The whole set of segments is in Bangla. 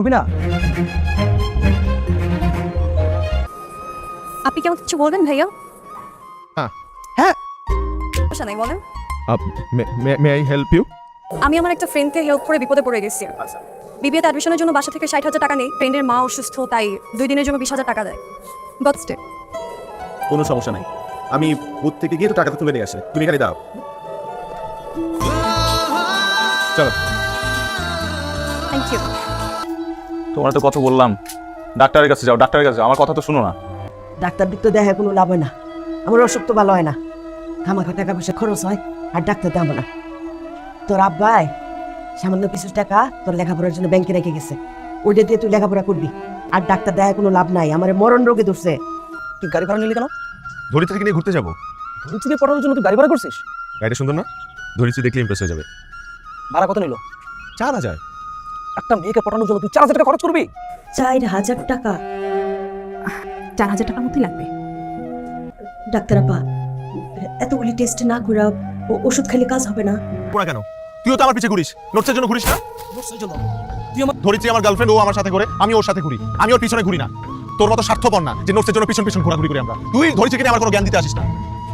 করবি না? আপনি কেমন কিছু বলবেন ভাইয়া? হ্যাঁ। হ্যাঁ। সমস্যা নাই বলেন। মে আই হেল্প ইউ আমি আমার একটা ফ্রেন্ডকে হেল্প করে বিপদে পড়ে গেছি। বিবিএতে অ্যাডমিশনের জন্য বাসা থেকে ষাট হাজার টাকা নেই। ফ্রেন্ডের মা অসুস্থ তাই দুই দিনের জন্য বিশ হাজার টাকা দেয়। গট স্টে কোনো সমস্যা নাই। আমি বুথ থেকে গিয়ে তো টাকাটা তুলে নিয়ে আসে। তুমি খালি দাও চলো। থ্যাংক ইউ তোমার তো কত বললাম। ডাক্তারের কাছে যাও ডাক্তারের কাছে যাও। আমার কথা তো শুনো না। ডাক্তার দিক তো দেখা কোনো লাভ হয় না। আমার অসুখ তো ভালো হয় না। খামাখা টাকা পয়সা খরচ হয় আর ডাক্তার দেবো না। তোর আব্বাই সামান্য কিছু টাকা তোর লেখাপড়ার জন্য ব্যাংকে রেখে গেছে। ওইটা দিয়ে তুই লেখাপড়া করবি। আর ডাক্তার দেখায় কোনো লাভ নাই। আমার মরণ রোগে ধরছে। তুই গাড়ি ভাড়া নিলি কেন? ধরিত্রী থেকে নিয়ে ঘুরতে যাব। ধরিত্রীকে পড়ানোর জন্য তুই গাড়ি ভাড়া করছিস? গাড়িটা সুন্দর না? ধরিত্রী দেখলে ইমপ্রেস হয়ে যাবে। ভাড়া কত নিল? চার হাজার। একটা মেয়েকে পড়ানোর জন্য তুই চার হাজার টাকা খরচ করবি? চার হাজার টাকা। চার হাজার টাকার মতোই লাগবে। ডাক্তার আপা এতগুলি টেস্ট না করে ও- ওষুধ খেলে কাজ হবে না। পড়া কেন? তুইও তো আমার পিছে ঘুরিস। নোটসের জন্য ঘুরিস না? নোটসের জন্য? ধরিত্রী আমার গার্লফ্রেন্ড ও আমার সাথে করে আমি ওর সাথে ঘুরি। আমি ওর পিছনে ঘুরি না। তোর মতো স্বার্থপর না যে নোটসের জন্য পিছন পিছন ঘোরাঘুরি করি আমরা। তুই ধরিত্রীকে আমার কোনো জ্ঞান দিতে আসিস না।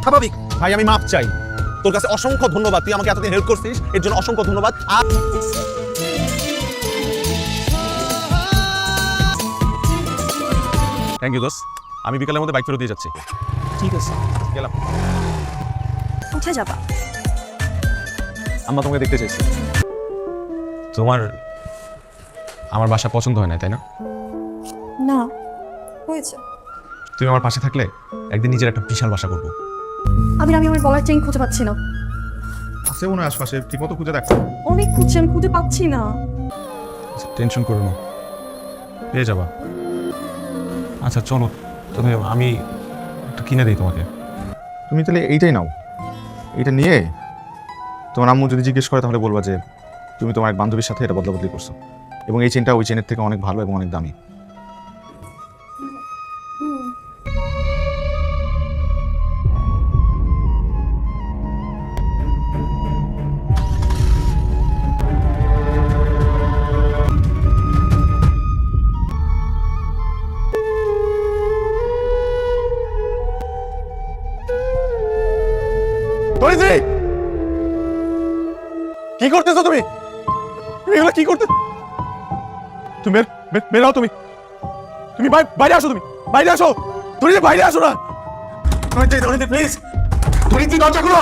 স্বাভাবিক। ভাই আমি মাপ চাই। তোর কাছে অসংখ্য ধন্যবাদ। তুই আমাকে এতদিন হেল্প করছিস এর জন্য অসংখ্য ধন্যবাদ। আর থ্যাংক ইউ দোস আমি বিকালের মধ্যে বাইক ফেরত দিয়ে যাচ্ছি। ঠিক আছে। গেলাম। উঠে যাবা। আমরা তোমাকে দেখতে চাইছি। তোমার আমার বাসা পছন্দ হয় না তাই না? না হয়েছে। তুমি আমার পাশে থাকলে একদিন নিজের একটা বিশাল বাসা করব। আমি আমি আমার বলার চেইন খুঁজে পাচ্ছি না। আছে মনে হয় আশপাশে ঠিক মতো খুঁজে দেখ। অনেক খুঁজছি আমি খুঁজে পাচ্ছি না। টেনশন করো না। পেয়ে যাবা। আচ্ছা চলো। তুমি, আমি একটু কিনে দিই তোমাকে। তুমি তাহলে এইটাই নাও। এটা নিয়ে তোমার আম্মু যদি জিজ্ঞেস করে তাহলে বলবা যে তুমি তোমার এক বান্ধবীর সাথে এটা বদলা বদলি করছ। এবং এই চেনটা ওই চেনের থেকে অনেক ভালো এবং অনেক দামি। ধরিত্রী কি করতেছো তুমি? তুমি এগুলো কি করতে তুমি বের- বের- বের হও তুমি। তুমি বাইরে আসো তুমি। বাইরে আসো। ধরিত্রী বাইরে আসো না। ধরিত্রী ধরিত্রী প্লিজ ধরিত্রী দরজা খুলো।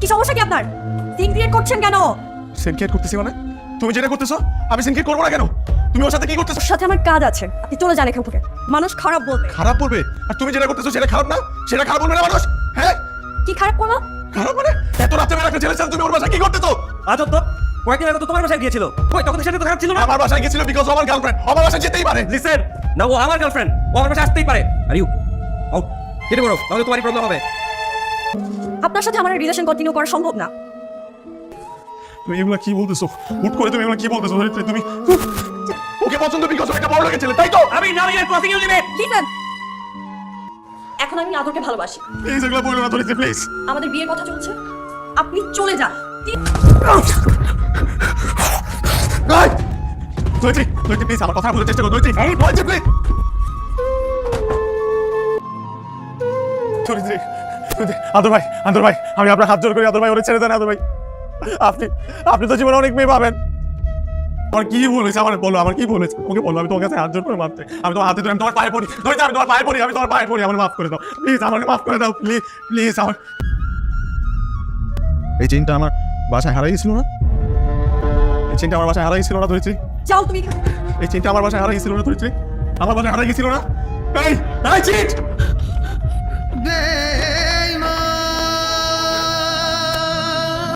কি সমস্যা কি আপনার? সিন ক্রিয়েট করছেন কেন? সিনকেট করতেছি মানে? তুমি যেটা করতেছো আমি সিনকেট করব না কেন? তুমি ওর সাথে কি করতেছো? ওর সাথে আমার কাজ আছে। আপনি চলে যান এখান থেকে। মানুষ খারাপ বলবে। খারাপ বলবে? আর তুমি যেটা করতেছো সেটা খারাপ না? সেটা খারাপ বলবে না মানুষ? হ্যাঁ? কি খারাপ করল খারাপ মানে? এত রাতে বেলা একটা ছেলের সাথে তুমি ওর বাসায় কি করতেছো? আজব তো কয়েকদিন আগে তো তোমার বাসায় গিয়েছিল। কই তখন সেটা তো খারাপ ছিল না? আমার বাসায় গেছিল বিকজ আমার গার্লফ্রেন্ড আমার বাসায় যেতেই পারে। লিসেন না ও আমার গার্লফ্রেন্ড ও আমার বাসায় আসতেই পারে। আর ইউ আউট কেটে করো তাহলে তোমারই প্রবলেম হবে। আপনার সাথে আমার রিলেশন কন্টিনিউ করা সম্ভব না। তুমি এগুলো কি বলতেছো? হুট করে তুমি এগুলো কি বলতেছো? তুমি ওকে পছন্দ বিকজ একটা বড় লোকের ছেলে তাই তো? আমি now year crossing you limit listen এখন আমি আদরকে ভালোবাসি। প্লিজ এগুলো বলো না ধরিত্রী প্লিজ আমাদের বিয়ের কথা চলছে। আপনি চলে যান। প্লিজ আমার কথা বলার চেষ্টা করো ধরিত্রী ধরিত্রী প্লিজ ধরিত্রী ধরিত্রী, আদর ভাই আদর ভাই আমি আপনার হাত জোর করি আদর ভাই ওরে ছেড়ে দেন আদর ভাই। আপনি আপনি তো জীবনে অনেক মেয়ে পাবেন। আমার কি ভুল হয়েছে? আমার বলো আমার কি ভুল হয়েছে? ওকে বলো আমি তোমার কাছে হাত জোর করে মারতে আমি তোমার হাতে ধরে আমি তোমার পায়ে পড়ি। ধরিত্রী আমি তোমার পায়ে পড়ি আমি তোমার পায়ে পড়ি আমার মাফ করে দাও। প্লিজ আমাকে মাফ করে দাও প্লিজ প্লিজ আমার এই চেনটা আমার বাসায় হারাই গেছিল না? এই চেনটা আমার বাসায় হারাই গেছিল না ধরেছি? যাও তুমি। এই চেনটা আমার বাসায় হারাই গেছিল না ধরেছি? আমার বাসায় হারাই গেছিল না? এই এই চিট!